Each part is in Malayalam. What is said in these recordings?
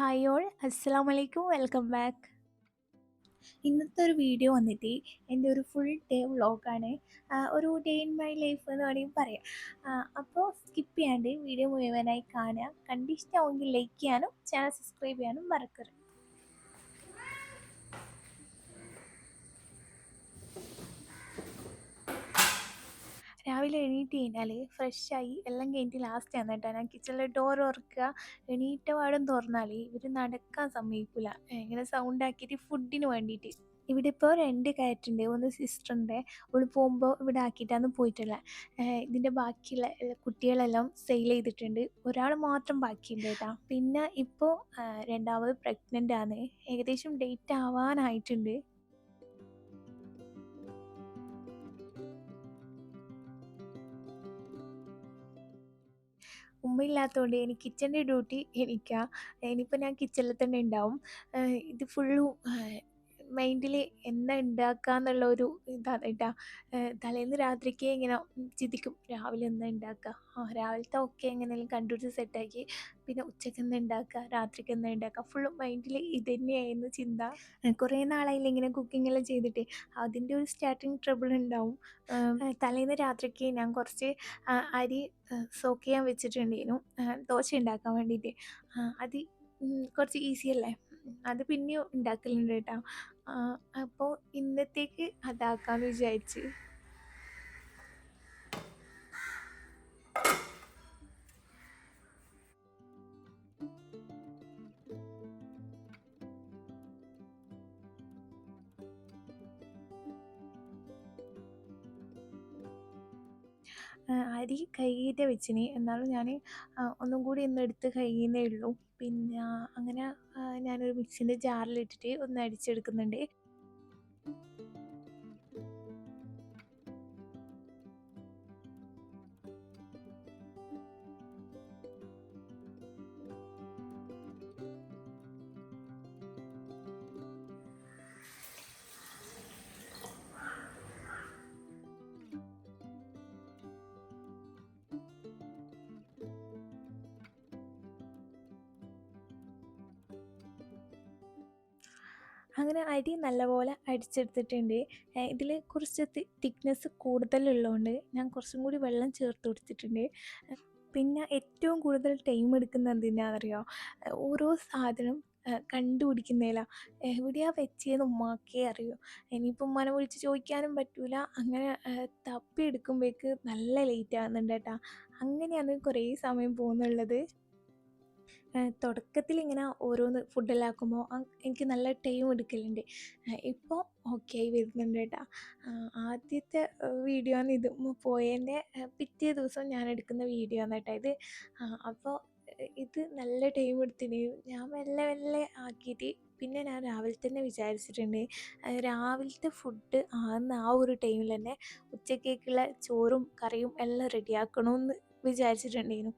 ഹായ് ഓൾ അസ്സാം വലൈക്കും വെൽക്കം ബാക്ക് ഇന്നത്തെ ഒരു വീഡിയോ വന്നിട്ട് എന്റെ ഒരു ഫുൾ ഡേ വ്ളോഗാണ് ഒരു ഡേ ഇൻ മൈ ലൈഫ് എന്ന് വേണമെങ്കിൽ പറയാം. അപ്പോൾ സ്കിപ്പ് ചെയ്യാണ്ട് വീഡിയോ മുഴുവനായി കാണുക. കണ്ടിഷ്ടമാവുമെങ്കിൽ ലൈക്ക് ചെയ്യാനും ചാനൽ സബ്സ്ക്രൈബ് ചെയ്യാനും മറക്കരുത്. രാവിലെ എണീറ്റ് കഴിഞ്ഞാൽ ഫ്രഷായി എല്ലാം കഴിഞ്ഞിട്ട് ലാസ്റ്റ് ആണ് കേട്ടോ. ഞാൻ കിച്ചണിലെ ഡോർ ഓർക്കുക എണീറ്റ പാടും തുറന്നാൽ ഇവർ നടക്കാൻ സമ്മതിക്കില്ല ഇങ്ങനെ സൗണ്ട് ആക്കിയിട്ട് ഫുഡിന് വേണ്ടിയിട്ട്. ഇവിടെ ഇപ്പോൾ രണ്ട് കയറ്റുണ്ട് ഒന്ന് സിസ്റ്ററിന്റെ അവൾ പോകുമ്പോൾ ഇവിടെ ആക്കിയിട്ടാണ് പോയിട്ടുള്ളത് ഇതിന്റെ ബാക്കിയുള്ള കുട്ടികളെല്ലാം സെയിൽ ചെയ്തിട്ടുണ്ട്. ഒരാൾ മാത്രം ബാക്കിയുണ്ട് കേട്ടോ. പിന്നെ ഇപ്പോൾ രണ്ടാമത് പ്രഗ്നന്റ് ആണ്. ഏകദേശം ഡേറ്റ് ആവാനായിട്ടുണ്ട്. ഉമ്മയില്ലാത്തതുകൊണ്ട് എനിക്ക് കിച്ചന്റെ ഡ്യൂട്ടി എനിക്കാ. ഇനിയിപ്പോൾ ഞാൻ കിച്ചണിൽ തന്നെ ഉണ്ടാവും ഇത് ഫുള്ളും മൈൻഡിൽ എന്താ ഉണ്ടാക്കുക എന്നുള്ള ഒരു ഇതാണ് കേട്ടോ തലേന്ന് രാത്രിക്ക് ഇങ്ങനെ ചിന്തിക്കും രാവിലെ എന്താ ഉണ്ടാക്കുക ആ രാവിലത്തെ ഒക്കെ എങ്ങനെയെങ്കിലും കണ്ടുപിടിച്ച് സെറ്റാക്കി പിന്നെ ഉച്ചയ്ക്ക് എന്താ ഉണ്ടാക്കുക രാത്രിക്ക് എന്താ ഉണ്ടാക്കുക ഫുള്ള് മൈൻഡിൽ ഇത് തന്നെയായിരുന്നു ചിന്ത കുറേ നാളായില്ല ഇങ്ങനെ കുക്കിംഗ് എല്ലാം ചെയ്തിട്ട്. അതിന്റെ ഒരു സ്റ്റാർട്ടിങ് ട്രബിൾ ഉണ്ടാവും തലേന്ന് രാത്രിക്ക് ഞാൻ കുറച്ച് അരി സോക്ക് ചെയ്യാൻ വെച്ചിട്ടുണ്ടായിരുന്നു. ദോശ ഉണ്ടാക്കാൻ വേണ്ടിയിട്ട് അത് കുറച്ച് ഈസിയല്ലേ അത് പിന്നെയും ഉണ്ടാക്കലുണ്ട് കേട്ടോ. അപ്പോൾ ഇന്നത്തേക്ക് അതാക്കാമെന്ന് വിചാരിച്ച്. അരി കഴുകിയിട്ടേ വെച്ചിനി. എന്നാലും ഞാൻ ഒന്നും കൂടി ഇന്ന് എടുത്ത് കഴിയുന്നേ ഉള്ളൂ. പിന്നെ അങ്ങനെ ഞാനൊരു മിക്സിന്റെ ജാറിലിട്ടിട്ട് ഒന്ന് അടിച്ചെടുക്കുന്നുണ്ട്. അങ്ങനെ അരി നല്ലപോലെ അടിച്ചെടുത്തിട്ടുണ്ട്. ഇതിൽ കുറച്ച് തിക്നെസ് കൂടുതലുള്ളതുകൊണ്ട് ഞാൻ കുറച്ചും കൂടി വെള്ളം ചേർത്ത് കൊടുത്തിട്ടുണ്ട്. പിന്നെ ഏറ്റവും കൂടുതൽ ടൈം എടുക്കുന്നത് എന്തിനാണെന്നറിയോ ഓരോ സാധനം കണ്ടുപിടിക്കുന്നതിലാണ് എവിടെയാ വെച്ചതെന്ന് ഉമ്മാക്കേ അറിയൂ? ഇനിയിപ്പം മന വിളിച്ച് ചോദിക്കാനും പറ്റൂല. അങ്ങനെ തപ്പി എടുക്കുമ്പോഴേക്ക് നല്ല ലേറ്റ് ആകുന്നുണ്ട് കേട്ടോ. അങ്ങനെയാണ് കുറേ സമയം പോകുന്നുള്ളത്. തുടക്കത്തിൽ ഇങ്ങനെ ഓരോന്ന് ഫുഡെല്ലാക്കുമ്പോൾ എനിക്ക് നല്ല ടൈം എടുക്കലുണ്ട്. ഇപ്പോൾ ഓക്കെ ആയി വരുന്നുണ്ട് കേട്ടോ. ആദ്യത്തെ വീഡിയോ ആണ് ഇത് പോയതിന്റെ പിറ്റേ ദിവസം ഞാൻ എടുക്കുന്ന വീഡിയോ ആണ് കേട്ടോ ഇത്. അപ്പോൾ ഇത് നല്ല ടൈം എടുത്തിന്. ഞാൻ മെല്ലെ മെല്ലെ ആക്കിയിട്ട് പിന്നെ ഞാൻ രാവിലെ തന്നെ വിചാരിച്ചിട്ടുണ്ട് രാവിലത്തെ ഫുഡ് ആകുന്ന ആ ഒരു ടൈമിൽ തന്നെ ഉച്ചക്കേക്കുള്ള ചോറും കറിയും എല്ലാം റെഡിയാക്കണമെന്ന് വിചാരിച്ചിട്ടുണ്ടായിരുന്നു.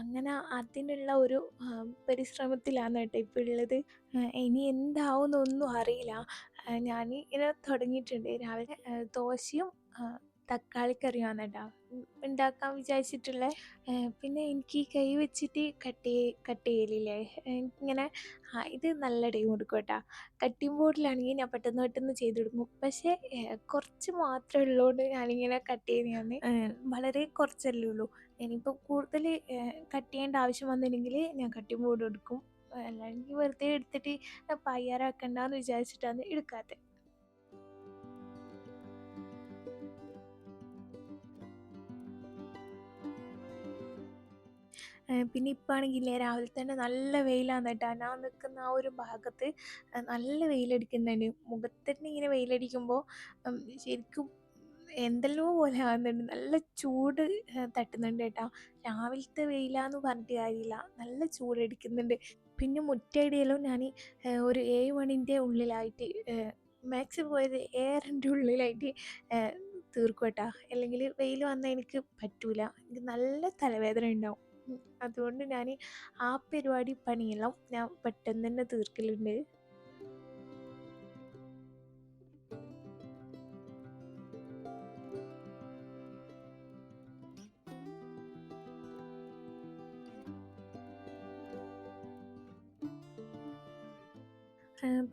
അങ്ങനെ അതിനുള്ള ഒരു പരിശ്രമത്തിലാണ് കേട്ടോ ഇപ്പോൾ ഉള്ളത്. ഇനി എന്താവുമെന്നൊന്നും അറിയില്ല. ഞാൻ ഇങ്ങനെ തുടങ്ങിയിട്ടുണ്ട്. രാവിലെ ദോശയും തക്കാളിക്കറിയാണ് കേട്ടോ ഉണ്ടാക്കാൻ വിചാരിച്ചിട്ടുള്ള. പിന്നെ എനിക്ക് കൈ വെച്ചിട്ട് കട്ട് കട്ട് ചെയ്യലില്ലേ? എനിക്കിങ്ങനെ ഇത് നല്ല ടൈം എടുക്കും കേട്ടോ. കട്ടിംഗ് ബോർഡിലാണെങ്കിൽ ഞാൻ പെട്ടെന്ന് പെട്ടെന്ന് ചെയ്തെടുക്കും പക്ഷേ കുറച്ച് മാത്രമേ ഉള്ളതുകൊണ്ട് ഞാനിങ്ങനെ കട്ട് ചെയ്യുന്നതാണ് വളരെ കുറച്ചല്ലേ ഉള്ളൂ. ഇനിയിപ്പോൾ കൂടുതൽ കട്ട് ചെയ്യേണ്ട ആവശ്യം വന്നില്ലെങ്കിൽ ഞാൻ കട്ടിംഗ് ബോർഡ് എടുക്കും. അല്ലെങ്കിൽ വെറുതെ എടുത്തിട്ട് പയ്യാറാക്കണ്ടെന്ന് വിചാരിച്ചിട്ടാണ് എടുക്കാത്തത് പിന്നെ ഇപ്പം ആണെങ്കിൽ രാവിലെ തന്നെ നല്ല വെയിലാണ് കേട്ടോ. ഞാൻ നിൽക്കുന്ന ആ ഒരു ഭാഗത്ത് നല്ല വെയിലടിക്കുന്നുണ്ട്. മുഖത്തിന് ഇങ്ങനെ വെയിലടിക്കുമ്പോൾ ശരിക്കും എന്തെല്ലോ പോലെ ആകുന്നുണ്ട് നല്ല ചൂട് തട്ടുന്നുണ്ട് കേട്ടോ. രാവിലത്തെ വെയിലാന്ന് പറഞ്ഞിട്ട് കാര്യമില്ല. നല്ല ചൂടടിക്കുന്നുണ്ട്. പിന്നെ മുറ്റയിടയിലോ ഞാൻ ഒരു ഏഴ് മണിന്റെ ഉള്ളിലായിട്ട് മാക്സിമം പോയത് ഏറിന്റെ ഉള്ളിലായിട്ട് തീർക്കും കേട്ടോ. അല്ലെങ്കിൽ വെയിൽ വന്നാൽ എനിക്ക് പറ്റൂല. എനിക്ക് നല്ല തലവേദന ഉണ്ടാവും. അതുകൊണ്ട് ഞാൻ ആ പരിപാടി പണിയെല്ലാം ഞാൻ പെട്ടെന്ന് തന്നെ തീർക്കലുണ്ട്.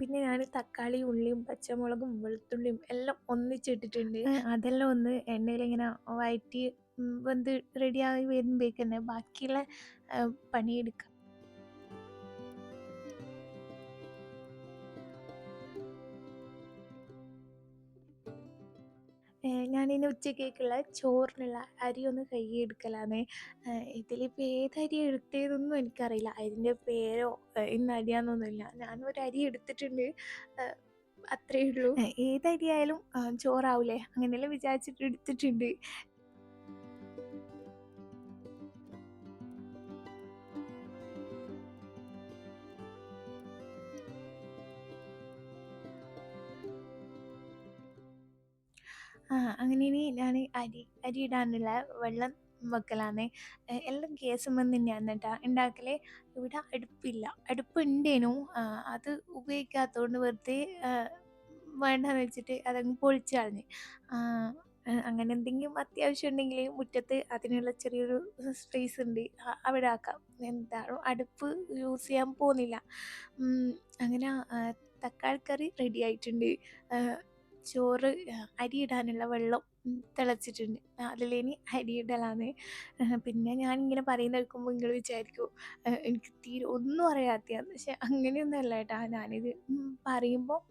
പിന്നെ ഞാൻ തക്കാളി ഉള്ളിയും പച്ചമുളകും വെളുത്തുള്ളിയും എല്ലാം ഒന്നിച്ചിട്ടിട്ടുണ്ട്. അതെല്ലാം ഒന്ന് എണ്ണയിലിങ്ങനെ വഴറ്റി വയറ്റി വെന്ത് റെഡിയായി വരുമ്പോഴേക്ക് തന്നെ ബാക്കിയുള്ള പണിയെടുക്കാം. ഞാനിനി ഉച്ചക്കേക്കുള്ള ചോറിനുള്ള അരി ഒന്ന് കഴുകിയെടുക്കലാണ് ഇതിലിപ്പോൾ ഏത് അരി എടുത്തതെന്നൊന്നും എനിക്കറിയില്ല. അരിന്റെ പേരോ ഇന്ന് അരിയാന്നൊന്നുമില്ല. ഞാൻ ഒരു അരി എടുത്തിട്ടുണ്ട്. അത്രയേ ഉള്ളൂ ഏതരിയായാലും ചോറാവൂലേ? അങ്ങനെയെല്ലാം വിചാരിച്ചിട്ട് എടുത്തിട്ടുണ്ട്. ആ അങ്ങനെ ഇനി ഞാൻ അരി അരി ഇടാനുള്ള വെള്ളം വെക്കലാന്ന്. എല്ലാം എല്ലാം ഗ്യാസുമ്മ തന്നെയാണ് കേട്ടോ ഉണ്ടാക്കലേ ഇവിടെ അടുപ്പില്ല. അടുപ്പ് ഉണ്ടേനു അത് ഉപയോഗിക്കാത്തതുകൊണ്ട് വെറുതെ വേണ്ടെന്ന് വെച്ചിട്ട് അതങ്ങ് പൊളിച്ച് കളഞ്ഞ്. അങ്ങനെ എന്തെങ്കിലും അത്യാവശ്യം ഉണ്ടെങ്കിൽ മുറ്റത്ത് അതിനുള്ള ചെറിയൊരു സ്പേസ് ഉണ്ട് അവിടെ ആക്കാം. എന്താണ് അടുപ്പ് യൂസ് ചെയ്യാൻ പോകുന്നില്ല. അങ്ങനെ തക്കാളി തക്കാളിക്കറി റെഡി ആയിട്ടുണ്ട്. ചോറ് അരി അരിയിടാനുള്ള വെള്ളം തിളച്ചിട്ടുണ്ട്. അതിലിനി അരിയിടലാണ്. പിന്നെ ഞാനിങ്ങനെ പറയുന്ന കേൾക്കുമ്പോൾ നിങ്ങൾ വിചാരിക്കും എനിക്ക് തീരെ ഒന്നും അറിയാത്തതാണ് പക്ഷെ അങ്ങനെയൊന്നും അല്ല കേട്ടാ. ഞാനിത് പറയുമ്പോൾ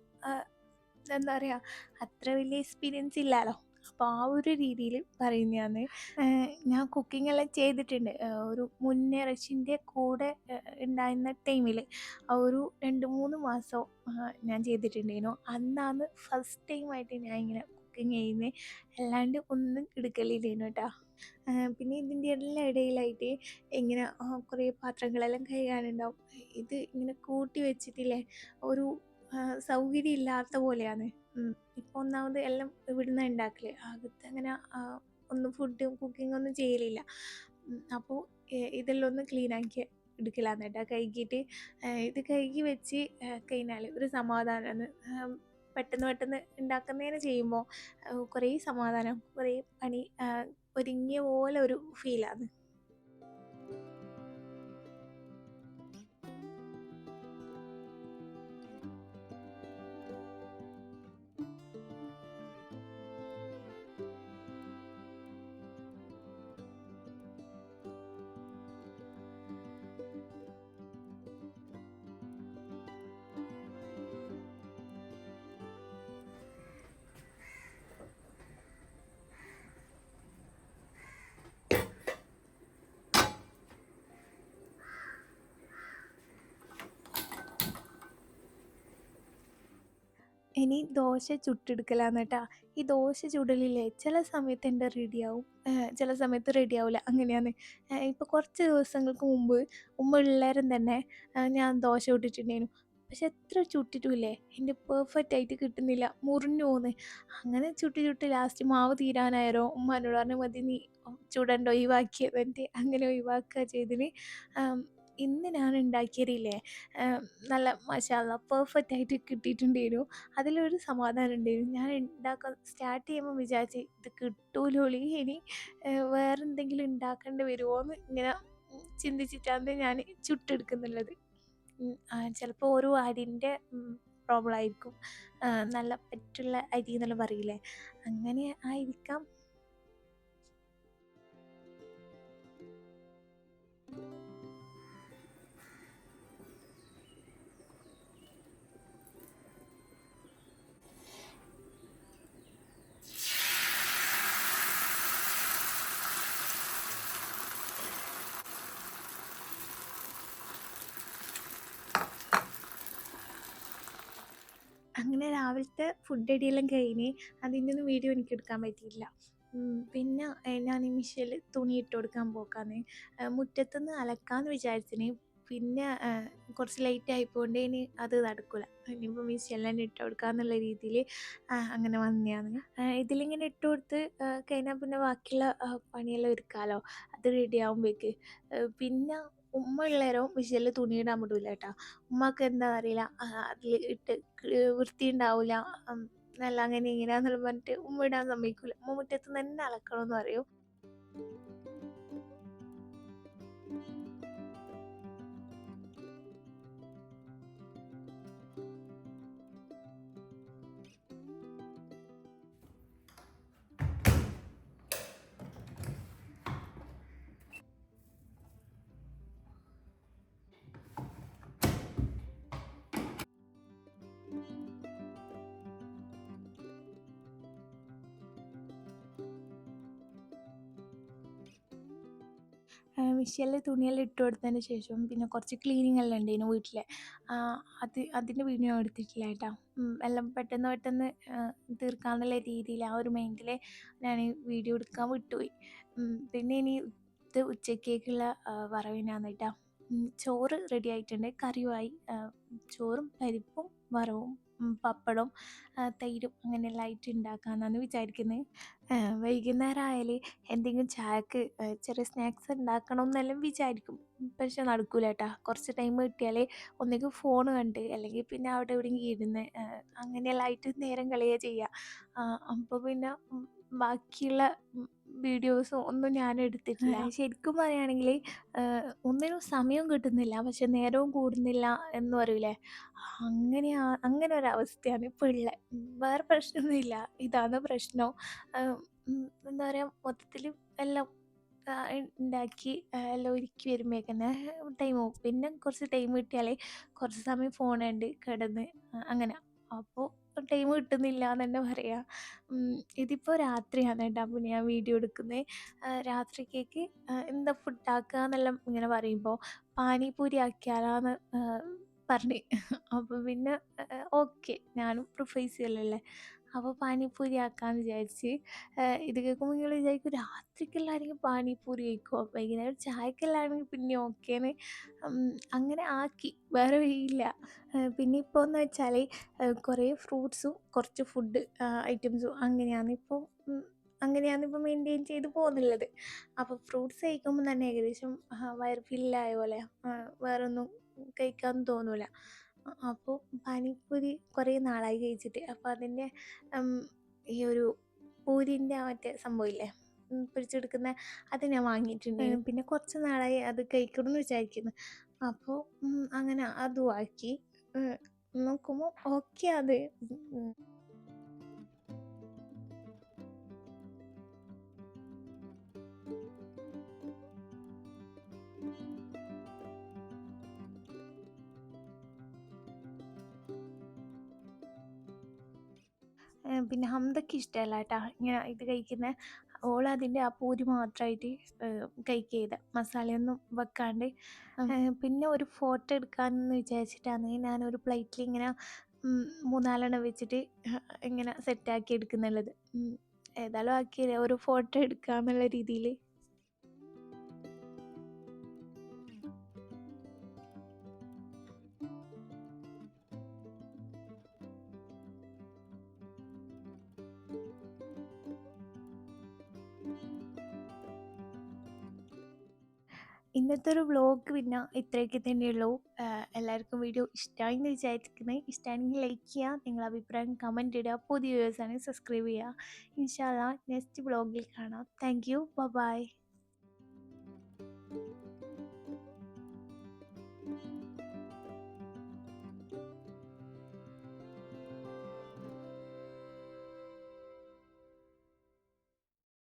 എന്താ പറയുക അത്ര വലിയ എക്സ്പീരിയൻസ് ഇല്ലല്ലോ അപ്പോൾ ആ ഒരു രീതിയിൽ പറയുന്നതാണ് ഞാൻ കുക്കിംഗ് എല്ലാം ചെയ്തിട്ടുണ്ട്. ഒരു മുന്നേ റഷ്യന്റെ കൂടെ ഉണ്ടായിരുന്ന ടൈമിൽ ആ ഒരു രണ്ട് മൂന്ന് മാസം ഞാൻ ചെയ്തിട്ടുണ്ടായിരുന്നു. അന്നാണ് ഫസ്റ്റ് ടൈമായിട്ട് ഞാൻ ഇങ്ങനെ കുക്കിംഗ് ചെയ്യുന്നത് അല്ലാണ്ട് ഒന്നും എടുക്കലില്ലായിരുന്നു കേട്ടോ. പിന്നെ ഇതിന്റെ എല്ലാം ഇടയിലായിട്ട് ഇങ്ങനെ കുറേ പാത്രങ്ങളെല്ലാം കഴുകാനുണ്ടാവും. ഇത് ഇങ്ങനെ കൂട്ടി വെച്ചിട്ടില്ലേ? ഒരു സൗകര്യം ഇല്ലാത്ത പോലെയാണ്. ഇപ്പോൾ ഒന്നാമത് എല്ലാം ഇവിടുന്ന് ഉണ്ടാക്കൽ അകത്ത് അങ്ങനെ ഒന്നും ഫുഡ് കുക്കിംഗ് ഒന്നും ചെയ്യലില്ല. അപ്പോൾ ഇതെല്ലാം ഒന്ന് ക്ലീൻ ആക്കി എടുക്കലാന്ന് കേട്ടോ. കഴുകിയിട്ട് ഇത് കഴുകി വെച്ച് കഴിഞ്ഞാൽ ഒരു സമാധാനമാണ് പെട്ടെന്ന് പെട്ടെന്ന് ഉണ്ടാക്കുന്നതിന് ചെയ്യുമ്പോൾ കുറേ സമാധാനം കുറേ പണി ഒരുങ്ങിയ പോലെ ഒരു ഫീലാണ് ഇനി ദോശ ചുട്ടെടുക്കലാന്ന് ഈ ദോശ ചുടലില്ലേ ചില സമയത്ത് എന്റെ റെഡിയാവും. ചില സമയത്ത് റെഡിയാവില്ല അങ്ങനെയാണ്. ഇപ്പോൾ കുറച്ച് ദിവസങ്ങൾക്ക് മുമ്പ് ഉമ്മ ഉള്ളേരം തന്നെ ഞാൻ ദോശ ചുട്ടിട്ടുണ്ടായിരുന്നു. പക്ഷെ എത്ര ചുട്ടിട്ടുമില്ലേ? എന്റെ പെർഫെക്റ്റ് ആയിട്ട് കിട്ടുന്നില്ല. മുറിഞ്ഞു പോന്ന്. അങ്ങനെ ചുട്ടി ചുട്ടി ലാസ്റ്റ് മാവ് തീരാനായാലോ ഉമ്മാനോട് പറഞ്ഞു മതി നീ ചുടണ്ട ഒഴിവാക്കിയത് എന്നിട്ട് അങ്ങനെ ഒഴിവാക്കുക ചെയ്തിന് ഇന്ന് ഞാൻ ഉണ്ടാക്കിയതില്ലേ നല്ല മസാല പെർഫെക്റ്റ് ആയിട്ട് കിട്ടിയിട്ടുണ്ടായിരുന്നു അതിലൊരു സമാധാനം ഉണ്ടായിരുന്നു ഞാൻ ഉണ്ടാക്കാൻ സ്റ്റാർട്ട് ചെയ്യുമ്പോൾ വിചാരിച്ച് ഇത് കിട്ടൂലോളി ഇനി വേറെ എന്തെങ്കിലും ഉണ്ടാക്കേണ്ടി വരുമോ എന്ന് ഇങ്ങനെ ചിന്തിച്ചിട്ടാണ് ഞാൻ ചുട്ടെടുക്കുന്നുള്ളത്. ചിലപ്പോൾ ഓരോ അരിന്റെ പ്രോബ്ലം ആയിരിക്കും. നല്ല പറ്റുള്ള അരി എന്നെല്ലാം പറയില്ലേ? അങ്ങനെ ആയിരിക്കാം. രാവിലത്തെ ഫുഡ് അടിയെല്ലാം കഴിഞ്ഞ് അതിന്റെ ഒന്നും വീഡിയോ എനിക്ക് എടുക്കാൻ പറ്റിയില്ല. പിന്നെ ഞാൻ ഈ മിഷ്യയിൽ തുണി ഇട്ട് കൊടുക്കാൻ പോക്കാന്ന്. മുറ്റത്തുനിന്ന് അലക്കാമെന്ന് വിചാരിച്ചിന്. പിന്നെ കുറച്ച് ലേറ്റ് ആയിപ്പോണ്ട് ഇനി അത് നടക്കില്ല ഇനിയിപ്പോൾ മിഷെല്ലാം ഇട്ട് കൊടുക്കാന്നുള്ള രീതിയിൽ അങ്ങനെ വന്നതാണ് ഇതിലിങ്ങനെ ഇട്ട് കൊടുത്ത് കഴിഞ്ഞാൽ പിന്നെ ബാക്കിയുള്ള പണിയെല്ലാം ഒരുക്കാമല്ലോ അത് റെഡി ആകുമ്പോഴേക്ക് പിന്നെ ഉമ്മ ഉള്ളേരവും വിശൽ ഇടാൻ വിടൂല കേട്ടോ. ഉമ്മക്ക് എന്താ അറിയില്ല. അതിൽ ഇട്ട് വൃത്തി ഉണ്ടാവില്ല നല്ല അങ്ങനെ ഇങ്ങനെ ഇങ്ങനെയാന്നെല്ലാം പറഞ്ഞിട്ട് ഉമ്മ ഇടാൻ സമ്മതിക്കൂല. ഉമ്മ മുറ്റത്ത് തന്നെ അലക്കണമെന്ന് പറയും. മിഷ്യനിൽ തുണിയെല്ലാം ഇട്ട് കൊടുത്തതിന് ശേഷം പിന്നെ കുറച്ച് ക്ലീനിങ് എല്ലാം ഉണ്ടായിരുന്നു വീട്ടിൽ അത് അതിന്റെ വീഡിയോ എടുത്തിട്ടില്ല കേട്ടോ. എല്ലാം പെട്ടെന്ന് പെട്ടെന്ന് തീർക്കാമെന്നുള്ള രീതിയിൽ ആ ഒരു മൈൻഡിൽ ഞാൻ വീഡിയോ എടുക്കാൻ വിട്ടുപോയി. പിന്നെ ഇനി ഇത് ഉച്ചക്കേക്കുള്ള വറവിനാന്ന് കേട്ടോ. ചോറ് റെഡി ആയിട്ടുണ്ട്. കറിയുമായി ചോറും പരിപ്പും വറവും. പപ്പടവും തൈരും അങ്ങനെ ലൈറ്റ് ഉണ്ടാക്കാമെന്നാണ് വിചാരിക്കുന്നത് വൈകുന്നേരം ആയാൽ എന്തെങ്കിലും ചായക്ക് ചെറിയ സ്നാക്സ് ഉണ്ടാക്കണം എന്നെല്ലാം വിചാരിക്കും. പക്ഷെ നടക്കൂല കേട്ടോ കുറച്ച് ടൈം കിട്ടിയാൽ ഒന്നെങ്കിൽ ഫോൺ കണ്ട് അല്ലെങ്കിൽ പിന്നെ അവിടെ എവിടെയെങ്കിലും ഇരുന്ന് അങ്ങനെയെല്ലാം ആയിട്ട് നേരം കളയുക ചെയ്യുക അപ്പോൾ പിന്നെ ബാക്കിയുള്ള വീഡിയോസും ഒന്നും ഞാൻ എടുത്തിട്ടില്ല ശരിക്കും പറയുകയാണെങ്കിൽ ഒന്നിനും സമയം കിട്ടുന്നില്ല. പക്ഷെ നേരവും കൂടുന്നില്ല എന്ന് പറയൂലേ? അങ്ങനെ അങ്ങനെ ഒരവസ്ഥയാണ് ഇപ്പോൾ ഉള്ളത് വേറെ പ്രശ്നമൊന്നുമില്ല ഇതാണ് പ്രശ്നം. എന്താ പറയുക മൊത്തത്തിൽ എല്ലാം ഉണ്ടാക്കി എല്ലാം ഒരുക്കി വരുമ്പോഴേക്കന്നെ ടൈം പോകും പിന്നെ കുറച്ച് ടൈം കിട്ടിയാലേ കുറച്ച് സമയം ഫോൺ കണ്ട് കിടന്ന് അങ്ങനെ. അപ്പോൾ ടൈം കിട്ടുന്നില്ല എന്ന് തന്നെ പറയാം. ഇതിപ്പോൾ രാത്രിയാണ് കേട്ടോ അപ്പോൾ ഞാൻ വീഡിയോ എടുക്കുന്നത് രാത്രിക്കേക്ക് എന്താ ഫുഡാക്കുക എന്നെല്ലാം ഇങ്ങനെ പറയുമ്പോൾ പാനിപൂരി ആക്കിയാലാന്ന് പറഞ്ഞു. അപ്പോൾ പിന്നെ ഓക്കെ ഞാനും പ്രിഫൈസ് ചെയ്യലല്ലേ? അപ്പോൾ പാനിപ്പൂരി ആക്കാമെന്ന് വിചാരിച്ച്. ഇത് കേൾക്കുമ്പോൾ നിങ്ങൾ വിചാരിക്കും രാത്രിക്കെല്ലാവരും പാനിപൂരി കഴിക്കുമോ വൈകുന്നേരം ചായക്കെല്ലാമാണെങ്കിൽ പിന്നെ ഓക്കേന്ന്. അങ്ങനെ ആക്കി. വേറെ വഴിയില്ല. പിന്നെ ഇപ്പോൾ എന്ന് വെച്ചാൽ കുറേ ഫ്രൂട്ട്സും കുറച്ച് ഫുഡ് ഐറ്റംസും അങ്ങനെയാണ് ഇപ്പോൾ അങ്ങനെയാണ് ഇപ്പോൾ മെയിന്റെയിൻ ചെയ്ത് പോകുന്നുള്ളത്. അപ്പോൾ ഫ്രൂട്ട്സ് കഴിക്കുമ്പോൾ തന്നെ ഏകദേശം വയർ ഫില്ലായ പോലെ വേറൊന്നും കഴിക്കാൻ തോന്നില്ല അപ്പോൾ പാനിപ്പൂരി കുറേ നാളായി കഴിച്ചിട്ട്. അപ്പോൾ അതിന്റെ ഈ ഒരു പൂരിന്റെ മറ്റേ സംഭവമില്ലേ പിടിച്ചെടുക്കുന്ന അത് ഞാൻ വാങ്ങിയിട്ടുണ്ടായിരുന്നു. പിന്നെ കുറച്ച് നാളായി അത് കഴിക്കണമെന്ന് വിചാരിക്കുന്നു. അപ്പോൾ അങ്ങനെ അതും ആക്കി നോക്കുമ്പോൾ ഓക്കെ അത്. പിന്നെ ഹംദക്ക് ഇഷ്ടമല്ല കേട്ടോ ഇങ്ങനെ ഇത് കഴിക്കുന്ന. ഓൾ അതിന്റെ ആ പൂരി മാത്രമായിട്ട് കഴിക്കുക ചെയ്ത മസാലയൊന്നും വെക്കാണ്ട്. പിന്നെ ഒരു ഫോട്ടോ എടുക്കാമെന്ന് വിചാരിച്ചിട്ടാണ് ഞാനൊരു പ്ലേറ്റിൽ ഇങ്ങനെ മൂന്നാലെണ്ണം വെച്ചിട്ട് ഇങ്ങനെ സെറ്റാക്കി എടുക്കുന്നുള്ളത്. ഏതായാലും ആക്കിയില്ല ഒരു ഫോട്ടോ എടുക്കാമെന്നുള്ള രീതിയിൽ ഇന്നത്തെ ഒരു വ്ളോഗ് പിന്നെ ഇത്രയൊക്കെ തന്നെയുള്ളൂ. എല്ലാവർക്കും വീഡിയോ ഇഷ്ടമായി എന്ന് വിചാരിക്കുന്നത് ഇഷ്ടമാണെങ്കിൽ ലൈക്ക് ചെയ്യുക നിങ്ങളുടെ അഭിപ്രായം കമന്റ് ഇടുക പുതിയ വ്യൂവേഴ്സാണെങ്കിൽ സബ്സ്ക്രൈബ് ചെയ്യുക ഇൻഷാല്ല നെക്സ്റ്റ് വ്ളോഗിൽ കാണാം. Thank you by